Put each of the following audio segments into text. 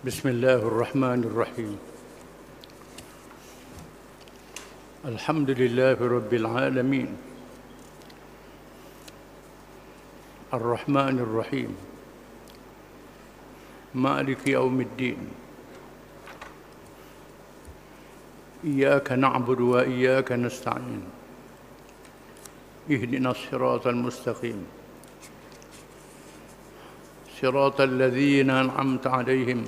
بسم الله الرحمن الرحيم. الحمد لله رب العالمين. الرحمن الرحيم. مالك يوم الدين. إياك نعبد وإياك نستعين. اهدنا الصراط المستقيم. صراط الذين أنعمت عليهم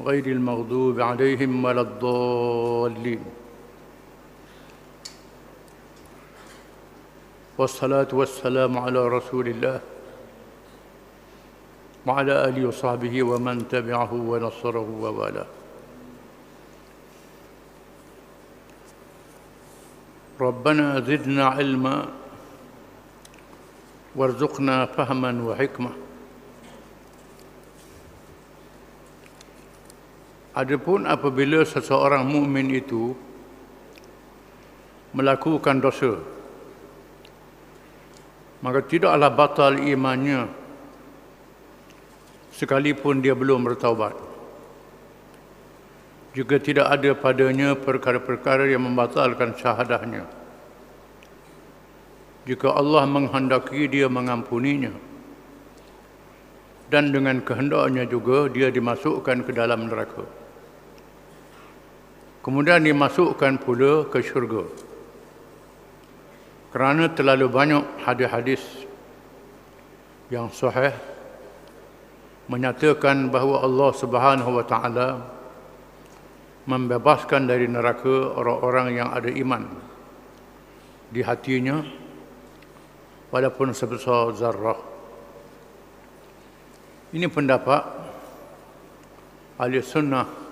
غير المغضوب عليهم ولا الضالين. والصلاة والسلام على رسول الله وعلى آله وصحبه ومن تبعه ونصره ووالاه. ربنا زدنا علما وارزقنا فهما وحكمة. Adapun apabila seseorang mukmin itu melakukan dosa maka tidaklah batal imannya sekalipun dia belum bertaubat. Juga tidak ada padanya perkara-perkara yang membatalkan syahadahnya. Jika Allah menghendaki dia mengampuninya. Dan dengan kehendaknya juga dia dimasukkan ke dalam neraka kemudian dimasukkan pula ke syurga. Kerana terlalu banyak hadis-hadis yang sahih menyatakan bahawa Allah Subhanahu wa taala membebaskan dari neraka orang-orang yang ada iman di hatinya walaupun sebesar zarrah. Ini pendapat ahli sunnah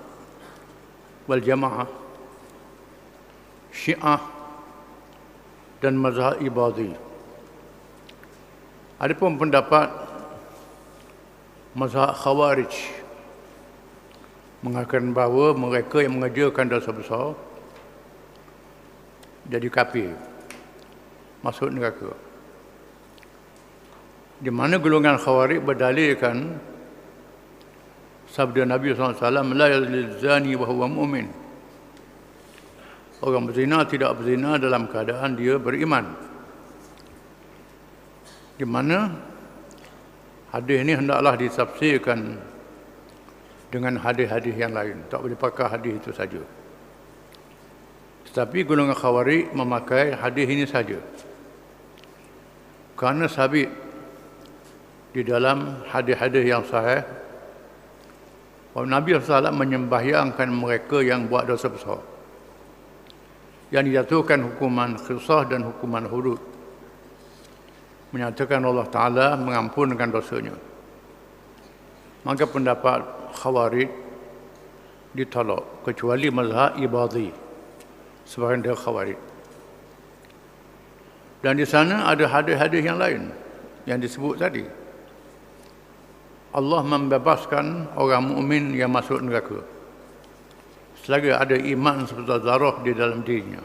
wal jamaah syiah dan mazhab ibadi. Ada pun pendapat mazhab khawarij mengatakan bahawa mereka yang mengerjakan dosa besar jadi kafir masuk neraka. Di mana golongan khawarij berdalilkan sabda Nabi SAW la zani wa huwa mu'min. Orang berzina tidak berzina dalam keadaan dia beriman. Di mana hadis ini hendaklah ditafsirkan dengan hadis-hadis yang lain. Tak boleh pakai hadis itu saja. Tetapi golongan khawarij memakai hadis ini saja. Kerana sabit di dalam hadis-hadis yang sahih bahawa Nabi SAW menyembahyangkan mereka yang buat dosa besar. Yang dijatuhkan hukuman khusah dan hukuman hudud. Menyatakan Allah Ta'ala mengampunkan dosanya. Maka pendapat khawarid ditolak. Kecuali mazhab ibadi. Sebagian dia khawarid. Dan di sana ada hadis-hadis yang lain. Yang disebut tadi. Allah membebaskan orang mukmin yang masuk neraka. Selagi ada iman seperti zarah di dalam dirinya.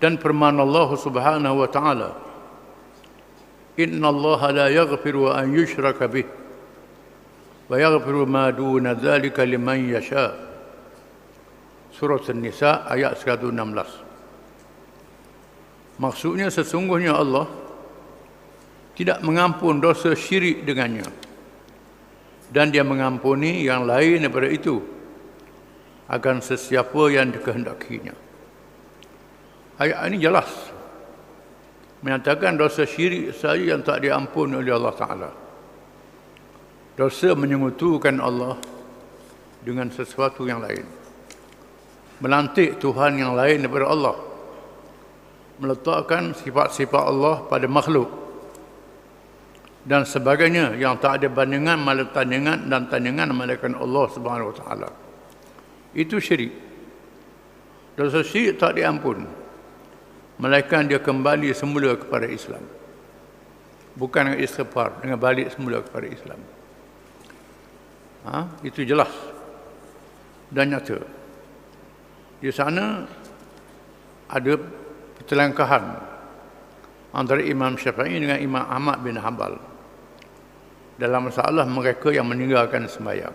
Dan firman Allah Subhanahu wa taala, "Inna Allah la yaghfiru an yushraka bih wa yaghfiru ma duna dzalika liman yasha." Surah An-Nisa ayat 116. Maksudnya sesungguhnya Allah tidak mengampun dosa syirik dengannya. Dan dia mengampuni yang lain daripada itu akan sesiapa yang dikehendakinya. Ayat ini jelas menyatakan dosa syirik saja yang tak diampun oleh Allah Ta'ala. Dosa menyengutukan Allah dengan sesuatu yang lain. Melantik Tuhan yang lain daripada Allah. Meletakkan sifat-sifat Allah pada makhluk dan sebagainya yang tak ada bandingan malah tandingan dan tandingan malaikat Allah Subhanahu wa taala. Itu syirik. Dosa syirik tak diampun. Malaikat dia kembali semula kepada Islam. Bukan dengan istighfar, dengan balik semula kepada Islam. Ha? itu jelas dan nyata. Di sana ada pertelangkahan antara Imam Syafi'i dengan Imam Ahmad bin Hanbal dalam masalah mereka yang meninggalkan sembahyang.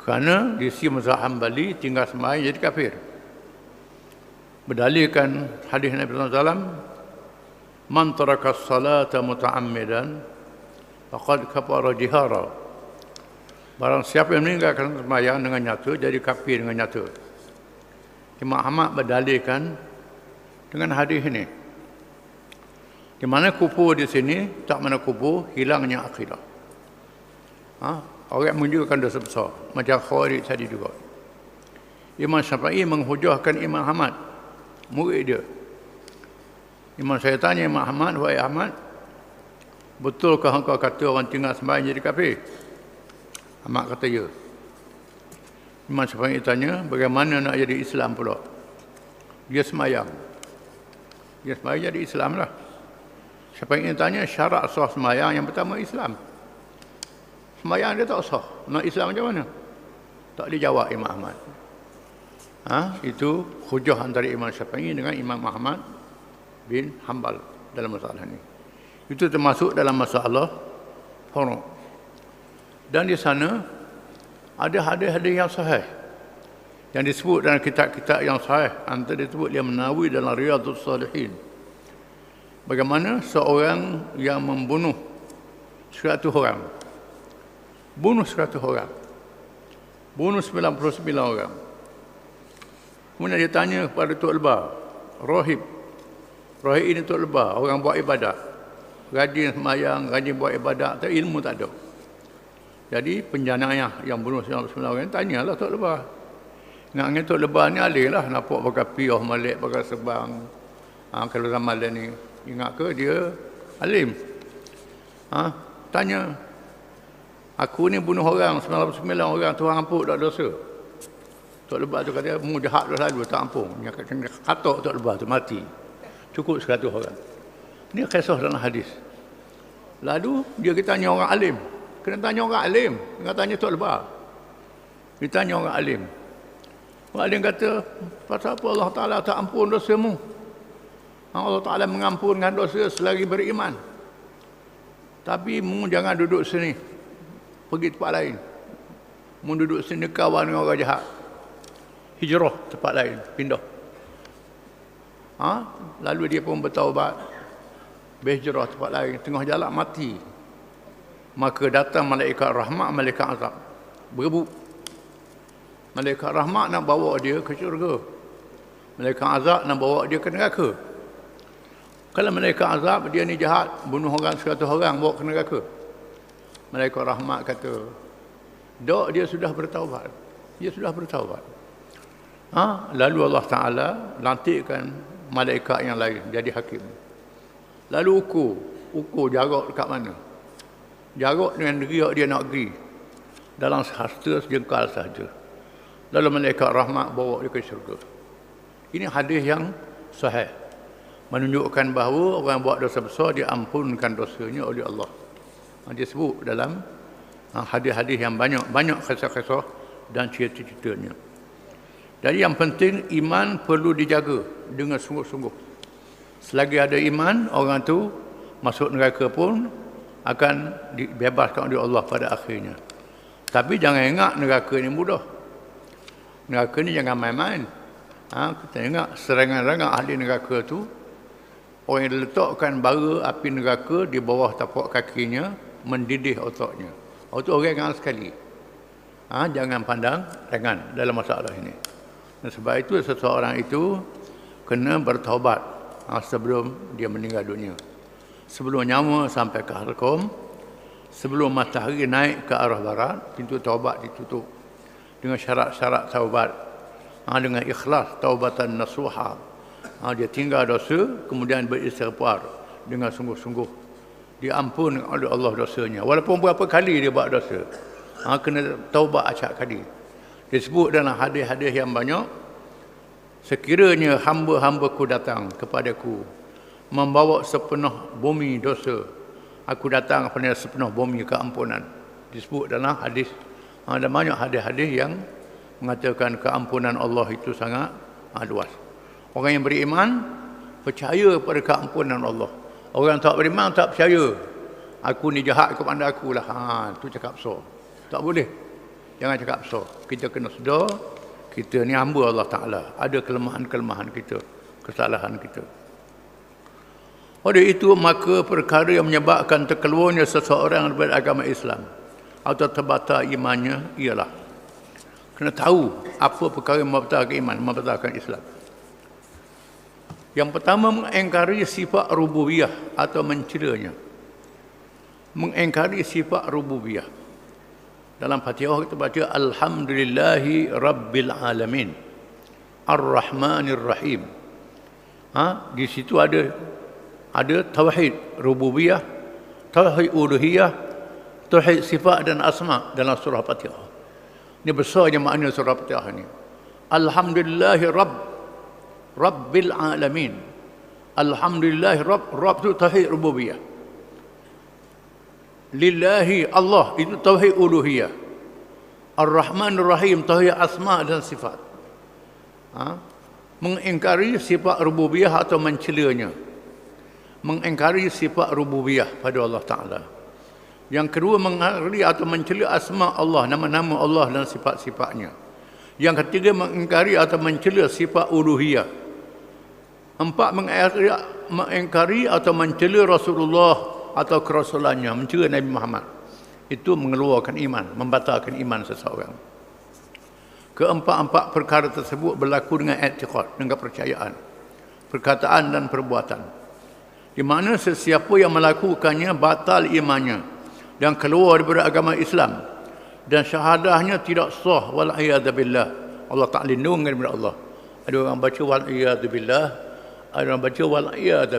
Kerana di sisi mazhab Hambali tinggal sembahyang jadi kafir. Berdalilkan hadis Nabi wasallam man taraka as-salata muta'ammidan faqad kafara jihara. Barang siapa yang meninggalkan sembahyang dengan nyata jadi kafir dengan nyata. Imam Ahmad berdalilkan dengan hadis ini. Di mana kufur di sini, tak mana kufur, hilangnya akidah. Ha? Orang menunjukkan dosa besar. Macam Khawarij tadi juga. Imam Syafi'i menghujahkan Imam Ahmad. Murid dia. Imam saya tanya Imam Ahmad, Wahai Ahmad, betulkah engkau kata orang tinggal sembahyang jadi kafir? Ahmad kata ya. Imam Syafi'i tanya, bagaimana nak jadi Islam pula? Dia sembahyang. Dia sembahyang jadi Islam lah. Siapa yang tanya syarat sah semayang yang pertama Islam. Semayang dia tak sah. Nak Islam macam mana? Tak dijawab Imam Ahmad. Ha? Itu hujah antara Imam Syafi'i dengan Imam Muhammad bin Hanbal dalam masalah ini. Itu termasuk dalam masalah horor. Dan di sana ada hadis-hadis yang sahih yang disebut dalam kitab-kitab yang sahih antara disebut dia menawi dalam Riyadhus Salihin bagaimana seorang yang membunuh seratus orang? Bunuh seratus orang. Bunuh 99 orang. Kemudian dia tanya kepada Tok Lebah Rohib. Rohib ini Tok Lebah orang buat ibadat. Rajin semayang rajin buat ibadat tapi ilmu tak ada. Jadi penjanayah yang bunuh 99 orang tanyalah Tok Lebah nak Tok Lebah ni alih lah nampak pakai piyah malik pakai sebang. Ha, kalau zaman ni Ingat ke dia alim? Ha? Tanya. Aku ni bunuh orang, 99 orang, Tuhan ampun tak dosa. Tok Lebat tu kata, mu jahat tu lalu, tak ampun. Dia kata, katok Tok Lebat tu mati. Cukup 100 orang. Ini kisah dalam hadis. Lalu, dia kita tanya orang alim. Kena tanya orang alim. Kena tanya Tok Lebat. Dia tanya orang alim. Orang alim kata, pasal apa Allah Ta'ala tak ampun dosamu? Allah Ta'ala mengampunkan dosa selagi beriman. Tapi mu jangan duduk sini. Pergi tempat lain. Mu duduk sini kawan dengan orang jahat. Hijrah tempat lain. Pindah. Ha? Lalu dia pun bertaubat. Berhijrah tempat lain. Tengah jalan mati. Maka datang malaikat rahmat, malaikat azab. Berebut. Malaikat rahmat nak bawa dia ke syurga. Malaikat azab nak bawa dia ke neraka. Kalau mereka azab, dia ni jahat, bunuh orang seratus orang, bawa ke neraka. Mereka rahmat kata, dok dia sudah bertaubat. Dia sudah bertaubat. Ha? Lalu Allah Ta'ala lantikkan malaikat yang lain jadi hakim. Lalu ukur. Ukur jarak dekat mana. Jarak dengan negeri dia nak pergi. Dalam sehasta sejengkal saja. Lalu malaikat rahmat bawa dia ke syurga. Ini hadis yang sahih menunjukkan bahawa orang buat dosa besar diampunkan dosanya oleh Allah. Ha, dia sebut dalam ha, hadis-hadis yang banyak banyak kisah-kisah dan cerita-ceritanya. Jadi yang penting iman perlu dijaga dengan sungguh-sungguh. Selagi ada iman, orang tu masuk neraka pun akan dibebaskan oleh Allah pada akhirnya. Tapi jangan ingat neraka ni mudah. Neraka ni jangan main-main. Ha, kita ingat serangan-rangan ahli neraka tu orang yang letakkan bara api neraka di bawah tapak kakinya mendidih otaknya. Otak orang yang sekali. Ha, jangan pandang ringan dalam masalah ini. Dan sebab itu seseorang itu kena bertaubat ha, sebelum dia meninggal dunia. Sebelum nyawa sampai ke halkom, sebelum matahari naik ke arah barat, pintu taubat ditutup dengan syarat-syarat taubat. Ha, dengan ikhlas taubatan nasuhah ha, dia tinggal dosa kemudian beristighfar dengan sungguh-sungguh. Diampun oleh Allah dosanya. Walaupun berapa kali dia buat dosa ha, kena taubat acak kali. Disebut dalam hadis-hadis yang banyak sekiranya hamba-hamba ku datang kepadaku membawa sepenuh bumi dosa aku datang kepada sepenuh bumi keampunan. Disebut dalam hadis ha, ada banyak hadis-hadis yang mengatakan keampunan Allah itu sangat ha, luas Orang yang beriman percaya pada keampunan Allah. Orang yang tak beriman tak percaya. Aku ni jahat kau pandai aku lah. Ha, tu cakap so. Tak boleh. Jangan cakap so. Kita kena sedar. Kita ni hamba Allah Ta'ala. Ada kelemahan-kelemahan kita. Kesalahan kita. Oleh itu maka perkara yang menyebabkan terkeluarnya seseorang daripada agama Islam atau terbata imannya ialah kena tahu apa perkara yang membatalkan iman, membatalkan Islam. Yang pertama mengingkari sifat rububiyah atau mencelanya. Mengingkari sifat rububiyah. Dalam Fatihah kita baca Alhamdulillahi Rabbil Alamin. Ar-Rahmanir Rahim. Ha? Di situ ada ada tauhid rububiyah, tauhid uluhiyah, tauhid sifat dan asma dalam surah Fatihah. Ini besarnya makna surah Fatihah ini. Alhamdulillahi Rabb Rabbil Alamin. Alhamdulillahi Rabb Rabb itu tauhid rububiyah. Lillahi Allah itu tauhid uluhiyah. Ar-Rahman Ar-Rahim tauhid asma dan sifat. Ha? Mengingkari sifat rububiyah atau mencelanya mengingkari sifat rububiyah pada Allah Ta'ala. Yang kedua, mengingkari atau mencela asma Allah, nama-nama Allah dan sifat-sifatnya. Yang ketiga, mengingkari atau mencela sifat uluhiyah. Empat, mengingkari, atau mencela Rasulullah atau kerasulannya, mencela Nabi Muhammad. Itu mengeluarkan iman, membatalkan iman seseorang. Keempat-empat perkara tersebut berlaku dengan etiqat, dengan kepercayaan, perkataan dan perbuatan di mana sesiapa yang melakukannya batal imannya dan keluar daripada agama Islam dan syahadahnya tidak sah wal billah Allah tak lindungi daripada Allah ada orang baca wal billah ada orang baca wal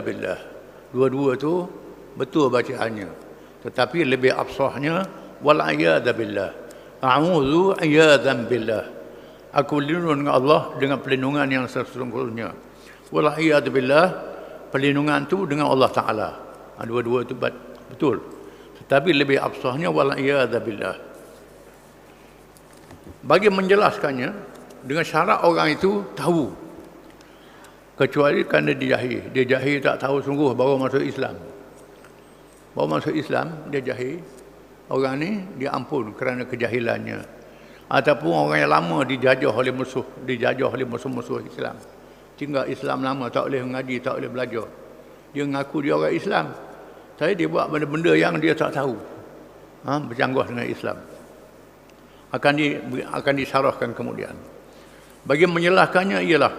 billah dua-dua tu betul bacaannya tetapi lebih absahnya wal billah a'udzu iyadan billah aku lindung dengan Allah dengan perlindungan yang sesungguhnya wal billah perlindungan tu dengan Allah Taala. Ha, dua-dua itu betul. Tetapi lebih absahnya wala billah. Bagi menjelaskannya dengan syarat orang itu tahu kecuali kerana dia jahil. Dia jahil tak tahu sungguh baru masuk Islam. Baru masuk Islam dia jahil. Orang ni dia ampun kerana kejahilannya. Ataupun orang yang lama dijajah oleh musuh, dijajah oleh musuh-musuh Islam tinggal Islam lama tak boleh mengaji tak boleh belajar dia mengaku dia orang Islam saya dia buat benda-benda yang dia tak tahu ha, bercanggah dengan Islam akan di akan disyarahkan kemudian bagi menyalahkannya ialah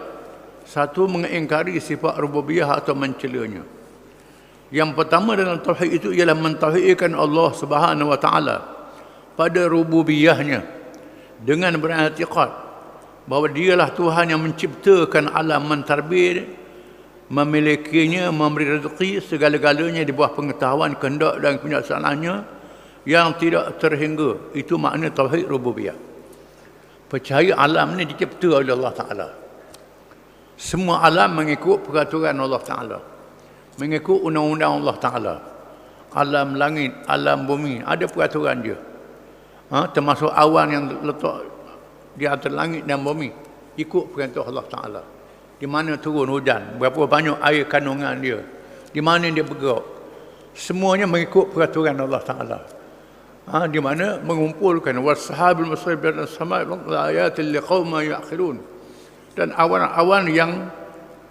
satu mengingkari sifat rububiyah atau mencelanya. Yang pertama dalam tauhid itu ialah mentauhidkan Allah Subhanahu wa taala pada rububiyahnya dengan beriktikad bahawa dialah Tuhan yang menciptakan alam mentarbir memilikinya memberi rezeki segala-galanya di bawah pengetahuan kehendak dan kebijaksanaannya yang tidak terhingga. Itu makna tauhid rububiyah. Percaya alam ni dicipta oleh Allah Taala semua alam mengikut peraturan Allah Taala mengikut undang-undang Allah Taala alam langit alam bumi ada peraturan dia ha? termasuk awan yang letak di atas langit dan bumi ikut perintah Allah Taala. Di mana turun hujan, berapa banyak air kandungan dia, di mana dia bergerak. Semuanya mengikut peraturan Allah Taala. Ha, di mana mengumpulkan washabul musrib dan sama ayatil liqauma yaqilun dan awan-awan yang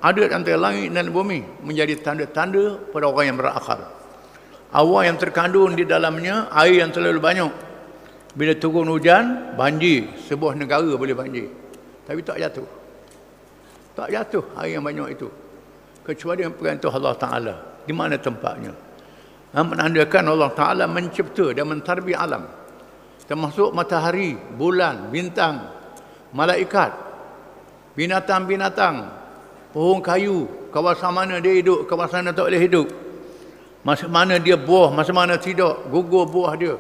ada antara langit dan bumi menjadi tanda-tanda pada orang yang berakal. Awan yang terkandung di dalamnya air yang terlalu banyak bila turun hujan, banjir. Sebuah negara boleh banjir. Tapi tak jatuh. Tak jatuh air yang banyak itu. Kecuali yang perintah Allah Ta'ala. Di mana tempatnya? Ha, menandakan Allah Ta'ala mencipta dan mentarbi alam. Termasuk matahari, bulan, bintang, malaikat, binatang-binatang, pohon kayu, kawasan mana dia hidup, kawasan mana tak boleh hidup. Masa mana dia buah, masa mana tidak, gugur buah dia.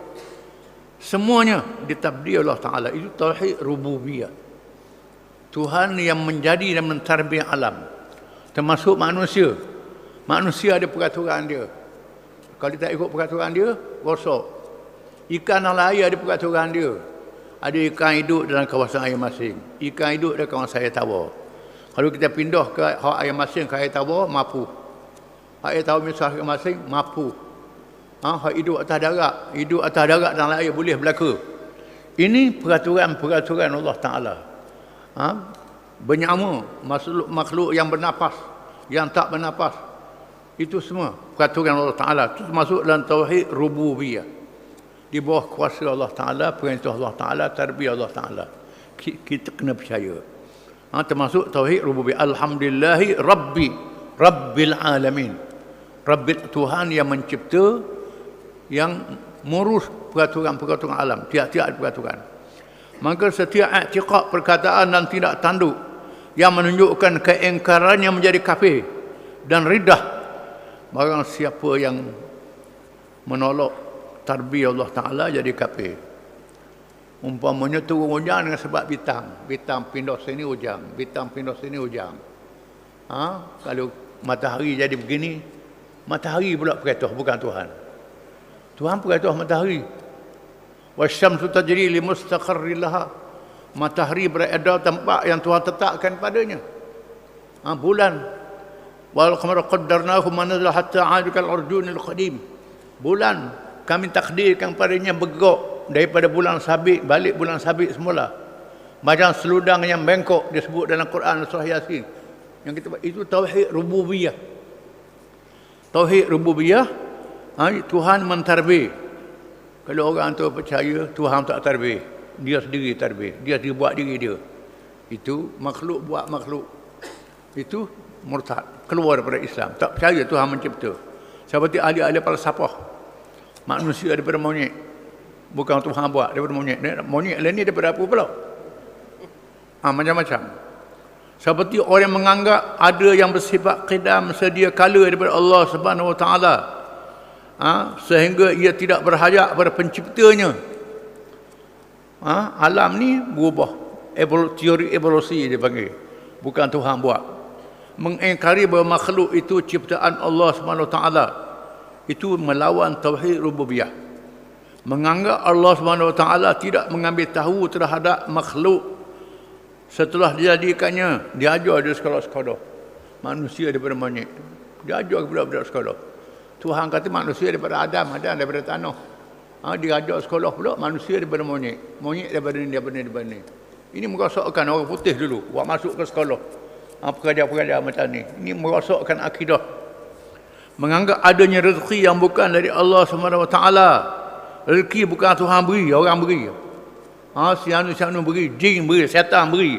Semuanya ditabdi Allah Ta'ala. Itu tauhid rububiyah. Tuhan yang menjadi dan mentarbiah alam. Termasuk manusia. Manusia ada peraturan dia. Kalau dia tak ikut peraturan dia, rosak. Ikan dalam air ada peraturan dia. Ada ikan hidup dalam kawasan air masing. Ikan hidup dalam kawasan air tawar. Kalau kita pindah ke air masing ke air tawar, mampu. Air tawar misal air masing, mampu. Ha, hidup atas darat. Hidup atas darat dan air boleh berlaku. Ini peraturan-peraturan Allah Ta'ala. Ha? Benyama, makhluk, makhluk yang bernapas, yang tak bernapas. Itu semua peraturan Allah Ta'ala. Itu masuk dalam Tauhid Rububiyah. Di bawah kuasa Allah Ta'ala, perintah Allah Ta'ala, tarbiyah Allah Ta'ala. Kita kena percaya. Ha, termasuk Tauhid Rububiyah. Alhamdulillahi Rabbi. Rabbil Alamin. Rabbil Tuhan yang mencipta, yang mengurus peraturan-peraturan alam. Tiap-tiap peraturan. Maka setiap i'tiqad perkataan dan tidak tanduk yang menunjukkan keingkaran yang menjadi kafir dan ridah Barang siapa yang menolak tarbiyah Allah Ta'ala jadi kafir. Umpamanya turun hujan dengan sebab bintang. Bintang pindah sini hujan. Bintang pindah sini hujan. Ha? Kalau matahari jadi begini, matahari pula perintah, bukan Tuhan. Tuhan perintah matahari. Wasyamsu tajri li mustaqarri laha. Matahari berada tempat yang Tuhan tetapkan padanya. Ha, bulan wal qamara qaddarnahu manazala hatta adukal urjunil qadim bulan kami takdirkan padanya bergerak daripada bulan sabit balik bulan sabit semula. Macam seludang yang bengkok disebut dalam Quran surah Yasin. Yang kita itu tauhid rububiyah. Tauhid rububiyah ha, Tuhan mentarbi kalau orang tu percaya Tuhan tak tarbi dia sendiri tarbi dia dibuat diri dia. Itu makhluk buat makhluk. Itu murtad. Keluar daripada Islam. Tak percaya Tuhan mencipta. Seperti ahli-ahli falsafah manusia daripada monyet. Bukan Tuhan buat daripada monyet. Monyet lain ni daripada apa pula? Ha, macam-macam. Seperti orang yang menganggap ada yang bersifat qidam sedia kala daripada Allah Subhanahu Wa Taala. Ha, sehingga ia tidak berhajat pada penciptanya. Ha, alam ni berubah. Evol teori evolusi dia panggil. Bukan Tuhan buat. Mengingkari bahawa makhluk itu ciptaan Allah SWT itu melawan tauhid rububiyah. Menganggap Allah SWT tidak mengambil tahu terhadap makhluk. Setelah dijadikannya dia ajar dia sekolah-sekolah. Manusia daripada monyet. Dia ajar kepada budak sekolah. Tuhan kata manusia daripada Adam Adam daripada tanah. Ha, dia ajar sekolah pula manusia daripada monyet. Monyet daripada ni daripada ni daripada ni. Ini merosakkan orang putih dulu. Buat masuk ke sekolah. Ha, pekerja-pekerja macam ni. Ini merosakkan akidah. Menganggap adanya rezeki yang bukan dari Allah SWT. Rezeki bukan Tuhan beri, orang beri. Ha, si anu si anu beri, jin beri, setan beri.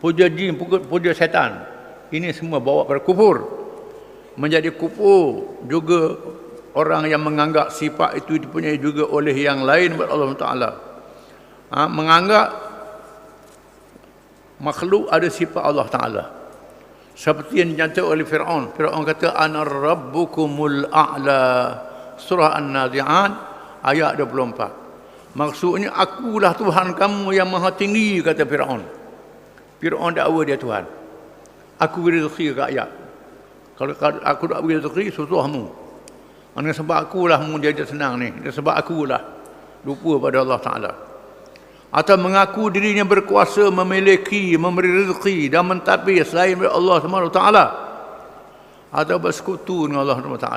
Puja jin, puja setan. Ini semua bawa pada kufur. Menjadi kufur juga orang yang menganggap sifat itu dipunyai juga oleh yang lain buat Allah Taala. Ha, menganggap makhluk ada sifat Allah Taala seperti yang dinyatakan oleh Fir'aun. Fir'aun kata ana rabbukumul a'la. Surah an-nazi'at ayat 24 maksudnya akulah Tuhan kamu yang maha tinggi kata Fir'aun. Fir'aun dakwa dia Tuhan. Aku beri rezeki rakyat kalau aku tak beri rezeki susahmu. Mana sebab akulah mu dia senang ni. Dia sebab akulah. Lupa pada Allah Ta'ala atau mengaku dirinya berkuasa memiliki memberi rezeki dan mentapi selain Allah SWT atau bersekutu dengan Allah SWT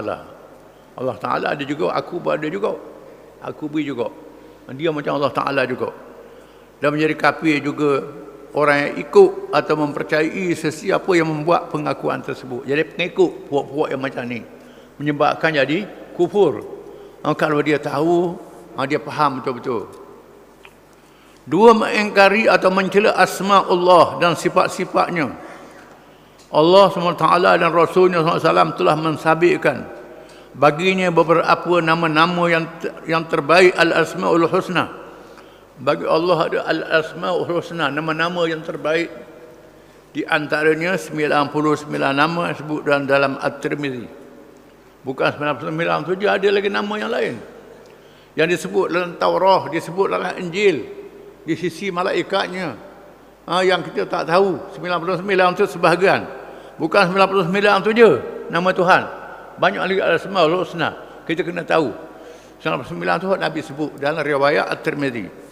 Allah Ta'ala ada juga aku pun ada juga. Aku beri juga. Dia macam Allah Ta'ala juga. Dan menjadi kafir juga orang yang ikut atau mempercayai sesiapa yang membuat pengakuan tersebut. Jadi pengikut puak-puak yang macam ni. Menyebabkan jadi kufur. Kalau dia tahu dia faham betul-betul Dua mengingkari atau mencela asma Allah dan sifat-sifatnya. Allah SWT dan Rasulnya SAW telah mensabitkan baginya beberapa nama-nama yang yang terbaik al-asmaul husna. Bagi Allah ada al-asmaul husna, nama-nama yang terbaik di antaranya 99 nama sebut dalam dalam At-Tirmizi. Bukan 99 saja ada lagi nama yang lain. Yang disebut dalam Taurah, disebut dalam Injil di sisi malaikatnya. Ha, yang kita tak tahu 99 itu sebahagian. Bukan 99 itu je nama Tuhan. Banyak lagi al-asmaul husna kita kena tahu. 99 itu Nabi sebut dalam riwayat at-Tirmizi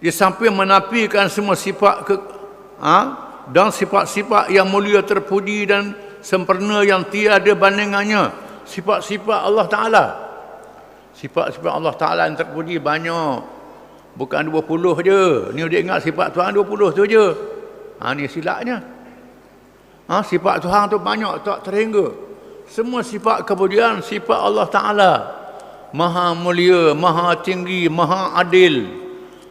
dia sampai menafikan semua sifat ke ha, dan sifat-sifat yang mulia terpuji dan sempurna yang tiada bandingannya. Sifat-sifat Allah Taala. Sifat-sifat Allah Ta'ala yang terpuji banyak. Bukan 20 je. Ni dia ingat sifat Tuhan 20 tu je. Ha, ni silapnya. Ha, sifat Tuhan tu banyak tak terhingga. Semua sifat kepujian sifat Allah Ta'ala. Maha mulia, maha tinggi, maha adil,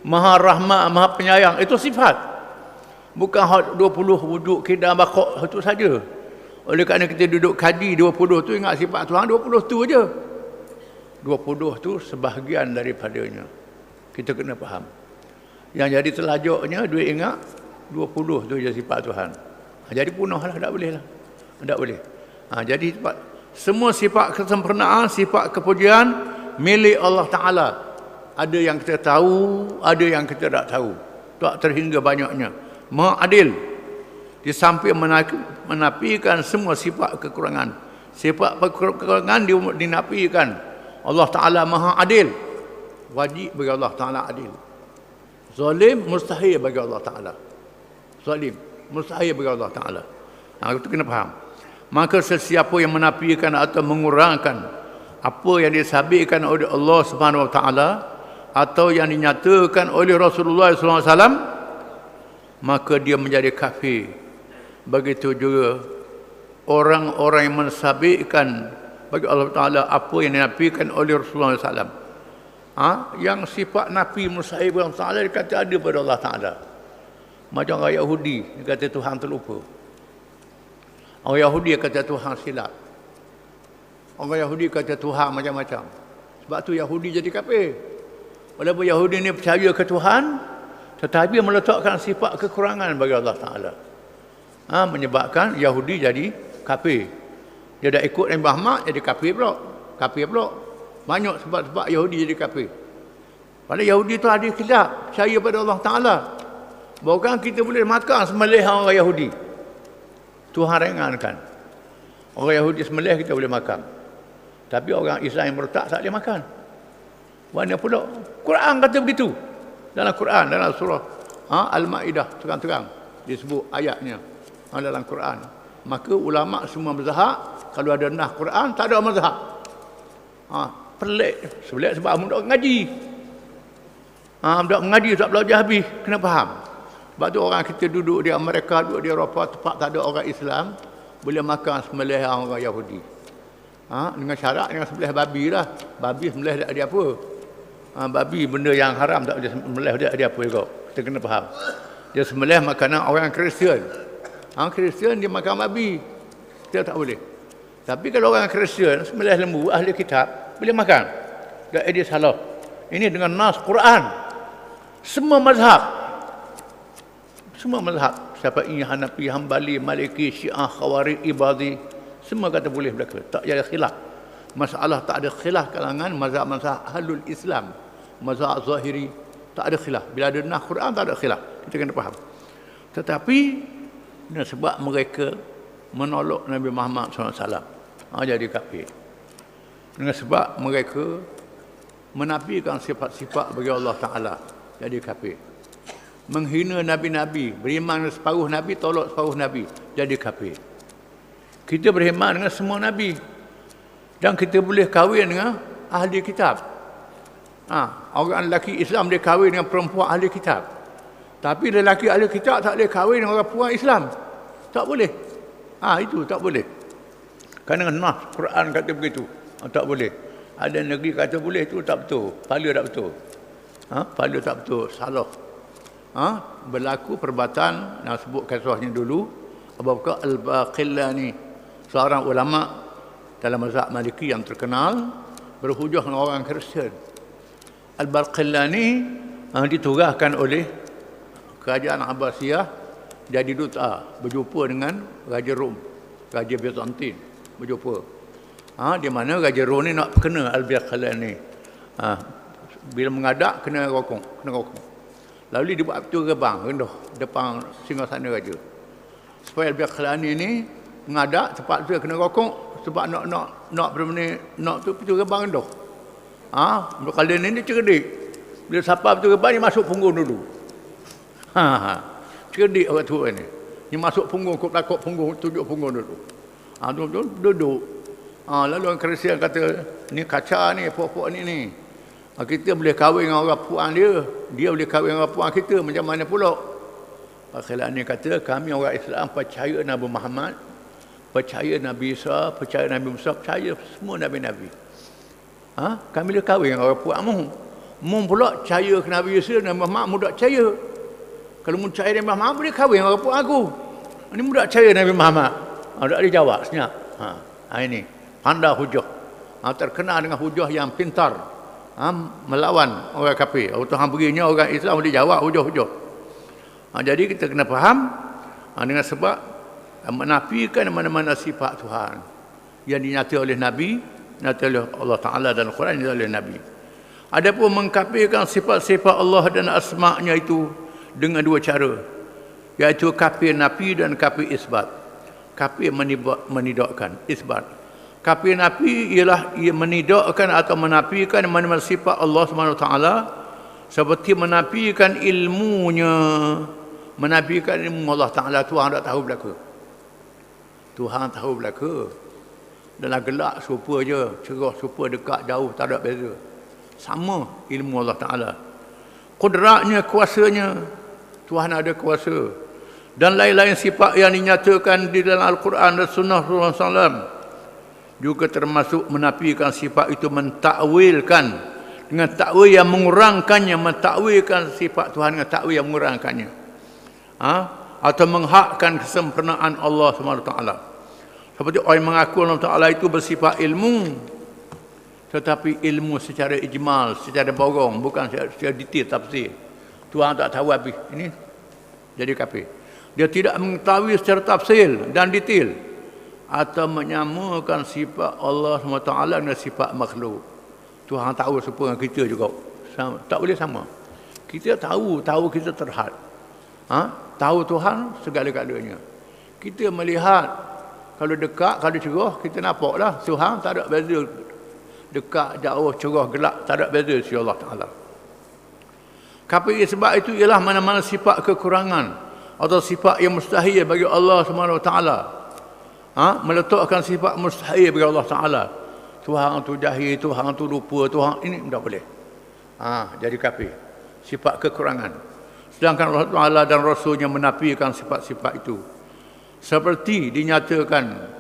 maha rahmat, maha penyayang. Itu sifat. Bukan 20 wujud kidam bakok itu saja. Oleh kerana kita duduk kaji 20 tu ingat sifat Tuhan 20 tu aja. 20 tu sebahagian daripadanya. Kita kena faham. Yang jadi telajuknya duit ingat 20 tu je sifat Tuhan. Ha, jadi punahlah tak boleh lah. Tak boleh. Ha, jadi sifat, semua sifat kesempurnaan, sifat kepujian milik Allah Taala. Ada yang kita tahu, ada yang kita tak tahu. Tak terhingga banyaknya. Maha adil, di samping menafikan semua sifat kekurangan sifat kekurangan dinafikan Allah Ta'ala maha adil wajib bagi Allah Ta'ala adil. Zalim mustahil bagi Allah Ta'ala. Zalim mustahil bagi Allah Ta'ala. Ha, itu kena faham. Maka sesiapa yang menafikan atau mengurangkan apa yang disabitkan oleh Allah Subhanahu Wa Ta'ala atau yang dinyatakan oleh Rasulullah SAW maka dia menjadi kafir. Begitu juga orang-orang yang mensabitkan bagi Allah Ta'ala apa yang dinafikan oleh Rasulullah SAW. Ha? Yang sifat Nabi Musa Ibrahim Ta'ala dia kata ada pada Allah Ta'ala. Macam orang Yahudi, dia kata Tuhan terlupa. Orang Yahudi kata Tuhan silap. Orang Yahudi kata Tuhan macam-macam. Sebab tu Yahudi jadi kafir. Walaupun Yahudi ni percaya ke Tuhan, tetapi meletakkan sifat kekurangan bagi Allah Ta'ala ha, menyebabkan Yahudi jadi kafir. Dia dah ikut Nabi Muhammad jadi kafir pula. Kafir pula. Banyak sebab-sebab Yahudi jadi kafir. Pada Yahudi tu ada khilaf, percaya pada Allah Taala. Bukan kita boleh makan sembelih orang Yahudi. Tuhan ringankan. Orang Yahudi sembelih kita boleh makan. Tapi orang Islam mertak tak boleh makan. Mana pula? Quran kata begitu. Dalam Quran, dalam surah ha, Al-Ma'idah, terang-terang. Disebut ayatnya dalam Quran. Maka ulama semua mazhab kalau ada nah Quran tak ada mazhab. Ha, pelik sebab sebab amun dak ngaji. Ha, dak ngaji tak belajar habis kena faham. Sebab tu orang kita duduk di Amerika, duduk di Eropah tempat tak ada orang Islam boleh makan sembelih orang Yahudi. Ha, dengan syarat dengan sembelih babi lah. Babi sembelih tak ada apa. Ha, babi benda yang haram tak boleh sembelih dia ada apa juga. Kita kena faham. Dia sembelih makanan orang Kristian. Orang Kristian dia makan babi. Dia tak boleh. Tapi kalau orang Kristian sembelih lembu ahli kitab boleh makan. Tak ada salah. Ini dengan nas Quran. Semua mazhab. Semua mazhab. Syafi'i, Hanafi, Hambali, Maliki, Syiah, Khawarij, Ibadi. Semua kata boleh mereka. Tak ada khilaf. Masalah tak ada khilaf kalangan mazhab-mazhab ahlul Islam. Mazhab zahiri. Tak ada khilaf. Bila ada nas Quran tak ada khilaf. Kita kena faham. Tetapi dan sebab mereka menolak Nabi Muhammad SAW. Ha, jadi kafir. Dengan sebab mereka menafikan sifat-sifat bagi Allah Ta'ala. Jadi kafir. Menghina Nabi-Nabi. Beriman separuh Nabi, tolak separuh Nabi. Jadi kafir. Kita beriman dengan semua Nabi. Dan kita boleh kahwin dengan ahli kitab. Ha, orang lelaki Islam dia kahwin dengan perempuan ahli kitab. Tapi lelaki ahli kitab tak boleh kahwin dengan orang perempuan Islam. Tak boleh. Ha, itu tak boleh. Kerana nas Quran kata begitu. Ha, tak boleh. Ada negeri kata boleh itu tak betul. Pala tak betul. Ha, pala tak betul. Salah. Ha, berlaku perbuatan yang sebut kisahnya dulu. Abu Bakar Al-Baqillani. Seorang ulama dalam mazhab Maliki yang terkenal. Berhujah dengan orang Kristian. Al-Baqillani ha, diturahkan oleh kerajaan Abbasiyah jadi duta berjumpa dengan Raja Rom, Raja Byzantin berjumpa. Ha, di mana Raja Rom ni nak kena Al-Biqalan ni. Ha, bila mengadak kena rokong, kena rokong. Lalu dia buat pintu gerbang rendah depan singgasana raja. Supaya Al-Biqalan ni mengadak cepat tu kena rokong sebab nak nak nak berapa nak tu pintu gerbang rendah. Ha, kalau ni dia cerdik. Bila siapa pintu gerbang ni masuk punggung dulu. Ha, ha. Cerdik orang tua ni. Ni masuk punggung, kau takut punggung, tunjuk punggung dulu. Ha, duduk. duduk. Ha, lalu orang Kristian kata, ni kaca ni, pokok ni ni. Ha, kita boleh kahwin dengan orang puan dia. Dia boleh kahwin dengan orang puan kita. Macam mana pula? Akhirat ni kata, kami orang Islam percaya Nabi Muhammad. Percaya Nabi Isa, percaya Nabi Musa, percaya semua Nabi-Nabi. Ha? Kami boleh kahwin dengan orang puan mu. Mu pula percaya ke Nabi Isa, Nabi Muhammad, mu tak percaya. Kalau mu percaya Nabi Muhammad, boleh kahwin dengan orang puan aku. Ini mu tak percaya Nabi Muhammad. Ha, tak ada jawab senyap. Ha, ha ini pandai hujah. Ha, terkenal dengan hujah yang pintar. Ha, melawan orang kafir. Waktu hang perginya orang Islam boleh jawab hujah-hujah. Ha, jadi kita kena faham ha, dengan sebab ha, menafikan mana-mana sifat Tuhan yang dinyata oleh Nabi, dinyata oleh Allah Ta'ala dan Al-Quran, dinyata oleh Nabi. Adapun mengkafirkan sifat-sifat Allah dan asma'nya itu dengan dua cara. Iaitu kafir nafi dan kafir isbat. Kafir menidakkan, isbat. Kafir nafi ialah ia menidakkan atau menafikan mana-mana sifat Allah SWT seperti menafikan ilmunya menafikan ilmu Allah Ta'ala Tuhan tak tahu belaka. Tuhan tahu belaka. Dalam gelap serupa je cerah serupa dekat jauh tak ada beza. Sama ilmu Allah Ta'ala. Kudratnya kuasanya Tuhan ada kuasa. Dan lain-lain sifat yang dinyatakan di dalam Al-Quran dan Sunnah Rasulullah SAW juga termasuk menafikan sifat itu mentakwilkan. Dengan takwil yang mengurangkannya mentakwilkan sifat Tuhan dengan takwil yang mengurangkannya. Ha? atau menghakkan kesempurnaan Allah SWT seperti orang mengaku Allah Taala itu bersifat ilmu. Tetapi ilmu secara ijmal secara borong bukan secara, secara detail tafsir. Tuhan tak tahu habis. Ini jadi kafir. Dia tidak mengetahui secara tafsir dan detail atau menyamakan sifat Allah SWT dengan sifat makhluk. Tuhan tahu serupa dengan kita juga. Sama. Tak boleh sama. Kita tahu, tahu kita terhad. Ha? Tahu Tuhan segala-galanya. Kita melihat, kalau dekat, kalau cerah, kita nampak lah. Tuhan tak ada beza. Dekat, jauh, cerah, gelap, tak ada beza si Allah Ta'ala. Tapi sebab itu ialah mana-mana sifat kekurangan atau sifat yang mustahil bagi Allah SWT ha? meletakkan sifat mustahil bagi Allah Ta'ala. Tuhan tu jahil, Tuhan tu lupa Tuhan ini tidak boleh. Ha, jadi kafir. Sifat kekurangan. Sedangkan Allah Ta'ala dan Rasulnya menafikan sifat-sifat itu. Seperti dinyatakan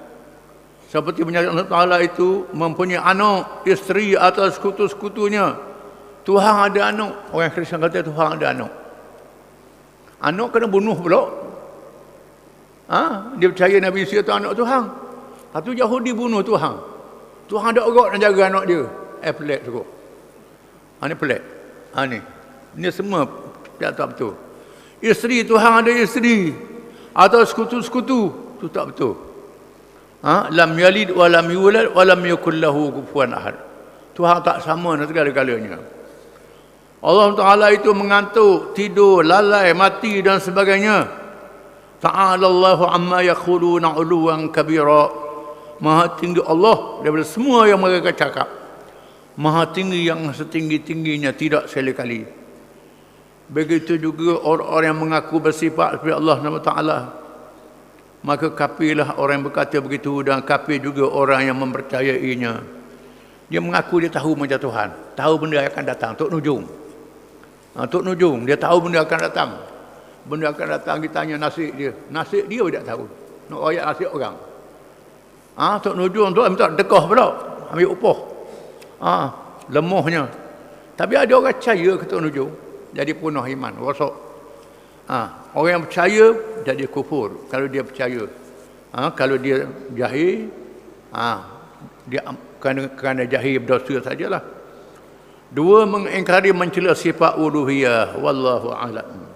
seperti menyatakan Allah Ta'ala itu mempunyai anak, isteri atau sekutu-sekutunya Tuhan ada anak. Orang Kristian kata Tuhan ada anak. Anak kena bunuh pula Ha? Dia percaya Nabi Isa itu anak Tuhan. Satu Yahudi bunuh Tuhan. Tuhan ada orang nak jaga anak dia. Eh pelik tu. Ha ni pelik. Ha ni. Ini semua tak tak betul. Isteri Tuhan ada isteri. Atau sekutu-sekutu. Itu tak betul. Ha? Lam yalid wa lam yulad wa lam yakul lahu kufuwan ahad. Tuhan tak sama dengan segala-galanya. Allah Taala itu mengantuk, tidur, lalai, mati dan sebagainya. Ta'ala Allahu amma yakhuluna uluwan kabira. Maha tinggi Allah daripada semua yang mereka cakap. Maha tinggi yang setinggi-tingginya tidak sekali-kali. Begitu juga orang-orang yang mengaku bersifat seperti Allah SWT. Maka kafirlah orang yang berkata begitu dan kafir juga orang yang mempercayainya. Dia mengaku dia tahu macam Tuhan. Tahu benda akan datang. Tok Nujung. Ha, Tok Nujung. Dia tahu benda akan datang benda akan datang kita tanya nasib dia. Nasib dia tidak tahu. Nak royak nasib orang. Ah ha, tok nujung tu minta dekah pula. Ambil upah ah ha, lemahnya tapi ada orang percaya ke tok nujung jadi punah iman rosak ah ha, orang yang percaya jadi kufur. Kalau dia percaya. Ah ha, kalau dia jahil ah ha, dia kerana kerana jahil berdosa sajalah. Dua mengingkari mencela sifat uluhiyah. Wallahu a'lam